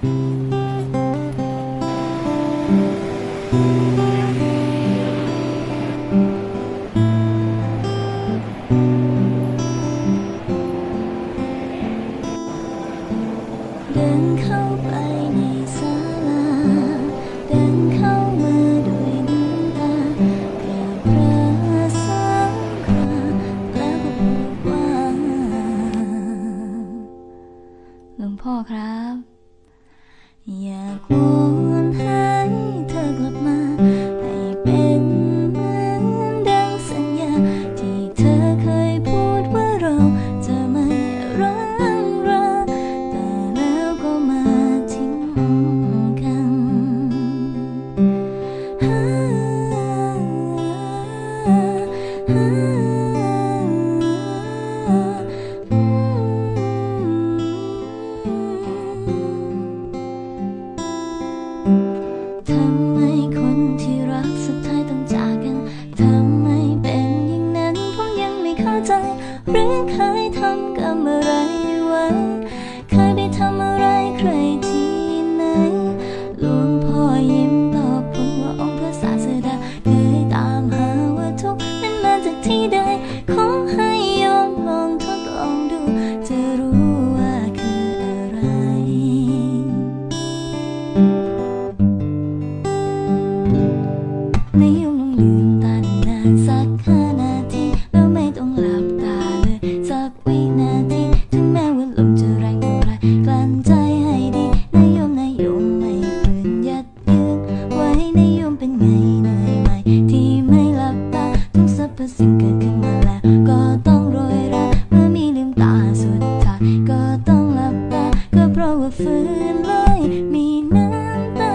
หลวงพ่อครับ อย หรือเคยทำกรรมอะไรไว้ เคยไปทำอะไร ใจให้ดีนายยมนายยมไม่ฝืนยัดยืนไว้นายยมเป็นไงเหนื่อยไหมที่ไม่หลับตาทุกสรรสิ่งเกิดขึ้นมาแล้วก็ต้องโรยราเมื่อมีลืมตาสุดท้ายก็ต้องหลับตาก็เพราะว่าฝืนเลยมีน้ำตา